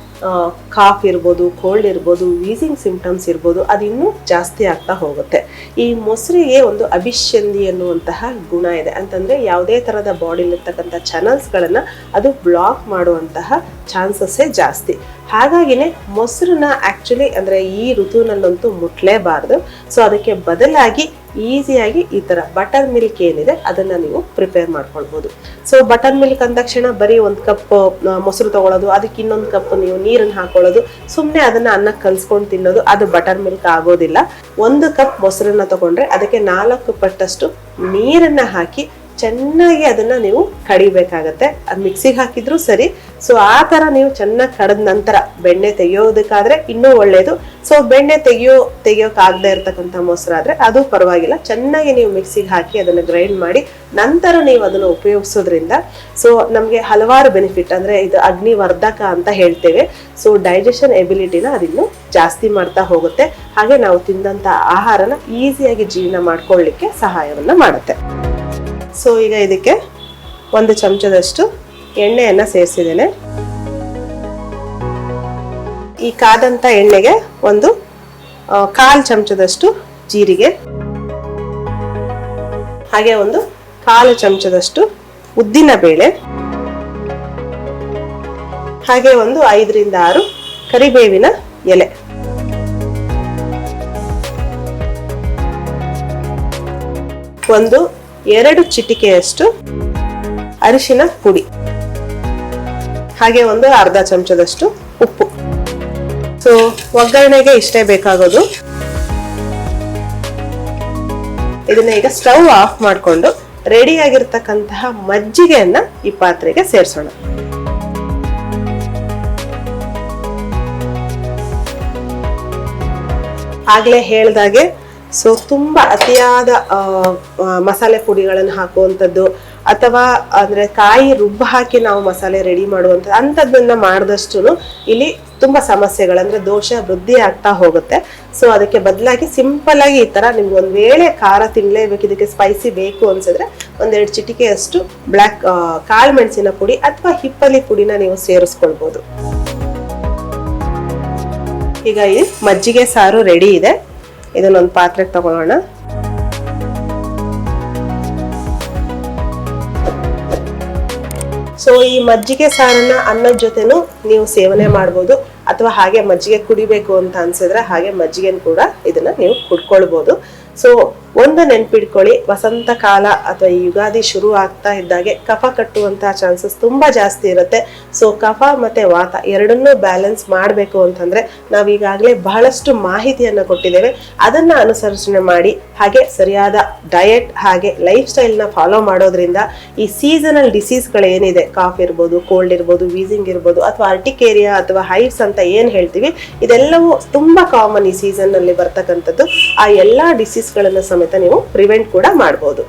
ಕಾಫ್ ಇರ್ಬೋದು ಕೋಲ್ಡ್ ಇರ್ಬೋದು ವೀಸಿಂಗ್ ಸಿಂಪ್ಟಮ್ಸ್ ಇರ್ಬೋದು, ಅದು ಇನ್ನೂ ಜಾಸ್ತಿ ಆಗ್ತಾ ಹೋಗುತ್ತೆ. ಈ ಮೊಸರಿಗೆ ಒಂದು ಅಭಿಷಂದಿ ಅನ್ನುವಂತಹ ಗುಣ ಇದೆ. ಅಂತಂದ್ರೆ ಯಾವುದೇ ಥರದ ಬಾಡಿಲಿರ್ತಕ್ಕಂಥ ಚಾನಲ್ಸ್ಗಳನ್ನು ಅದು ಬ್ಲಾಕ್ ಮಾಡುವಂತಹ ಚಾನ್ಸಸ್ಸೇ ಜಾಸ್ತಿ. ಹಾಗಾಗಿನೇ ಮೊಸರನ್ನ ಆ್ಯಕ್ಚುಲಿ ಅಂದರೆ ಈ ಋತುವಿನಲ್ಲಂತೂ ಮುಟ್ಲೇಬಾರ್ದು. ಸೊ ಅದಕ್ಕೆ ಬದಲಾಗಿ ಈಸಿಯಾಗಿ ಈ ಥರ ಬಟರ್ ಮಿಲ್ಕ್ ಏನಿದೆ ಅದನ್ನು ನೀವು ಪ್ರಿಪೇರ್ ಮಾಡ್ಕೊಳ್ಬೋದು. ಸೊ ಬಟರ್ ಮಿಲ್ಕ್ ಅಂದ ತಕ್ಷಣ ಬರೀ ಒಂದು ಕಪ್ ಮೊಸರು ತೊಗೊಳೋದು, ಅದಕ್ಕೆ ಇನ್ನೊಂದು ಕಪ್ ನೀವು ನೀರನ್ನು ಹಾಕೊಳ್ಳೋದು ಸುಮ್ಮನೆ ಅದನ್ನು ಅನ್ನಕ್ಕೆ ಕಲ್ಸ್ಕೊಂಡು ತಿನ್ನೋದು, ಅದು ಬಟರ್ ಮಿಲ್ಕ್ ಆಗೋದಿಲ್ಲ. ಒಂದು ಕಪ್ ಮೊಸರನ್ನ ತಗೊಂಡ್ರೆ ಅದಕ್ಕೆ ನಾಲ್ಕು ಪಟ್ಟಷ್ಟು ನೀರನ್ನು ಹಾಕಿ ಚೆನ್ನಾಗಿ ಅದನ್ನ ನೀವು ಕಡಿಬೇಕಾಗತ್ತೆ. ಅದು ಮಿಕ್ಸಿಗೆ ಹಾಕಿದ್ರು ಸರಿ. ಸೊ ಆ ತರ ನೀವು ಚೆನ್ನಾಗಿ ಕಡದ ನಂತರ ಬೆಣ್ಣೆ ತೆಗೆಯೋದಕ್ಕಾದ್ರೆ ಇನ್ನೂ ಒಳ್ಳೇದು. ಸೊ ಬೆಣ್ಣೆ ತೆಗಿಯೋ ತೆಗಿಯೋಕ್ಕಾಗದೇ ಇರತಕ್ಕಂಥ ಮೊಸರಾದ್ರೆ ಅದು ಪರವಾಗಿಲ್ಲ. ಚೆನ್ನಾಗಿ ನೀವು ಮಿಕ್ಸಿಗೆ ಹಾಕಿ ಅದನ್ನ ಗ್ರೈಂಡ್ ಮಾಡಿ ನಂತರ ನೀವು ಅದನ್ನು ಉಪಯೋಗಿಸೋದ್ರಿಂದ ಸೊ ನಮಗೆ ಹಲವಾರು ಬೆನಿಫಿಟ್ ಅಂದ್ರೆ ಇದು ಅಗ್ನಿವರ್ಧಕ ಅಂತ ಹೇಳ್ತೇವೆ. ಸೊ ಡೈಜೆಷನ್ ಎಬಿಲಿಟಿನ ಅದಿನ್ನು ಜಾಸ್ತಿ ಮಾಡ್ತಾ ಹೋಗುತ್ತೆ. ಹಾಗೆ ನಾವು ತಿಂದಂತ ಆಹಾರನ ಈಸಿಯಾಗಿ ಜೀರ್ಣ ಮಾಡ್ಕೊಳ್ಳಿಕ್ಕೆ ಸಹಾಯವನ್ನ ಮಾಡುತ್ತೆ. ಸೊ ಈಗ ಇದಕ್ಕೆ ಒಂದು ಚಮಚದಷ್ಟು ಎಣ್ಣೆಯನ್ನು ಸೇರಿಸಿದ್ದೇನೆ. ಈ ಕಾದಂಥ ಎಣ್ಣೆಗೆ ಒಂದು ಕಾಲು ಚಮಚದಷ್ಟು ಜೀರಿಗೆ, ಹಾಗೆ ಒಂದು ಕಾಲು ಚಮಚದಷ್ಟು ಉದ್ದಿನ ಬೇಳೆ, ಹಾಗೆ ಒಂದು ಐದರಿಂದ ಆರು ಕರಿಬೇವಿನ ಎಲೆ. ಒಂದು ಎರಡು ಚಿಟಿಕೆಯಷ್ಟು ಅರಿಶಿನ ಪುಡಿ. ಹಾಗೆ ಒಂದು ಅರ್ಧ ಚಮಚದಷ್ಟು ಉಪ್ಪು. ಸೊ ಒಗ್ಗರಣೆಗೆ ಇಷ್ಟೇ ಬೇಕಾಗೋದು. ಇದನ್ನ ಈಗ ಸ್ಟವ್ ಆಫ್ ಮಾಡಿಕೊಂಡು ರೆಡಿ ಆಗಿರ್ತಕ್ಕಂತಹ ಮಜ್ಜಿಗೆಯನ್ನ ಈ ಪಾತ್ರೆಗೆ ಸೇರಿಸೋಣ. ಆಗ್ಲೇ ಹೇಳ್ದಾಗೆ ಸೊ ತುಂಬ ಅತಿಯಾದ ಮಸಾಲೆ ಪುಡಿಗಳನ್ನು ಹಾಕುವಂಥದ್ದು, ಅಥವಾ ಅಂದರೆ ಕಾಯಿ ರುಬ್ಬ ಹಾಕಿ ನಾವು ಮಸಾಲೆ ರೆಡಿ ಮಾಡುವಂಥದ್ದು, ಅಂಥದ್ದನ್ನು ಮಾಡಿದಷ್ಟು ಇಲ್ಲಿ ತುಂಬಾ ಸಮಸ್ಯೆಗಳಂದರೆ ದೋಷ ವೃದ್ಧಿ ಆಗ್ತಾ ಹೋಗುತ್ತೆ. ಸೊ ಅದಕ್ಕೆ ಬದಲಾಗಿ ಸಿಂಪಲ್ ಆಗಿ ಈ ಥರ ನಿಮ್ಗೆ ಒಂದು ವೇಳೆ ಖಾರ ತಿನ್ಲೇಬೇಕು, ಇದಕ್ಕೆ ಸ್ಪೈಸಿ ಬೇಕು ಅನ್ಸಿದ್ರೆ ಒಂದೆರಡು ಚಿಟಿಕೆಯಷ್ಟು ಬ್ಲ್ಯಾಕ್ ಕಾಳು ಮೆಣಸಿನ ಪುಡಿ ಅಥವಾ ಹಿಪ್ಪಲಿ ಪುಡಿನ ನೀವು ಸೇರಿಸ್ಕೊಳ್ಬೋದು. ಈಗ ಈ ಮಜ್ಜಿಗೆ ಸಾರು ರೆಡಿ ಇದೆ. ಇದನ್ನೊಂದು ಪಾತ್ರೆಗೆ ತಗೊಳ್ಳೋಣ. ಸೊ ಈ ಮಜ್ಜಿಗೆ ಸಾರನ್ನ ಅನ್ನದ ಜೊತೆನೂ ನೀವು ಸೇವನೆ ಮಾಡ್ಬೋದು. ಅಥವಾ ಹಾಗೆ ಮಜ್ಜಿಗೆ ಕುಡಿಬೇಕು ಅಂತ ಅನ್ಸಿದ್ರೆ ಹಾಗೆ ಮಜ್ಜಿಗೆನ ಕೂಡ ಇದನ್ನ ನೀವು ಕುಡ್ಕೊಳ್ಬೋದು. ಸೊ ಒಂದು ನೆನ್ಪಿಡ್ಕೊಳ್ಳಿ, ವಸಂತ ಕಾಲ ಅಥವಾ ಯುಗಾದಿ ಶುರು ಆಗ್ತಾ ಇದ್ದಾಗೆ ಕಫ ಕಟ್ಟುವಂತಹ ಚಾನ್ಸಸ್ ತುಂಬಾ ಜಾಸ್ತಿ ಇರುತ್ತೆ. ಸೊ ಕಫ ಮತ್ತೆ ವಾತ ಎರಡನ್ನೂ ಬ್ಯಾಲೆನ್ಸ್ ಮಾಡಬೇಕು ಅಂತಂದ್ರೆ ನಾವೀಗಾಗಲೇ ಬಹಳಷ್ಟು ಮಾಹಿತಿಯನ್ನು ಕೊಟ್ಟಿದ್ದೇವೆ. ಅದನ್ನ ಅನುಸರಿಸಣೆ ಮಾಡಿ, ಹಾಗೆ ಸರಿಯಾದ ಡಯೆಟ್ ಹಾಗೆ ಲೈಫ್ ಸ್ಟೈಲ್ನ ಫಾಲೋ ಮಾಡೋದ್ರಿಂದ ಈ ಸೀಸನಲ್ ಡಿಸೀಸ್ಗಳು ಏನಿದೆ ಕಾಫ್ ಇರ್ಬೋದು ಕೋಲ್ಡ್ ಇರ್ಬೋದು ವೀಸಿಂಗ್ ಇರ್ಬೋದು, ಅಥವಾ ಅರ್ಟಿಕೇರಿಯಾ ಅಥವಾ ಹೈಟ್ಸ್ ಅಂತ ಏನ್ ಹೇಳ್ತೀವಿ, ಇದೆಲ್ಲವೂ ತುಂಬಾ ಕಾಮನ್ ಈ ಸೀಸನ್ನಲ್ಲಿ ಬರ್ತಕ್ಕಂಥದ್ದು. ಆ ಎಲ್ಲಾ ಡಿಸೀಸ್ಗಳನ್ನ ಸಮೇತ ನೀವು ಪ್ರಿವೆಂಟ್ ಕೂಡ ಮಾಡ್ಬೋದು.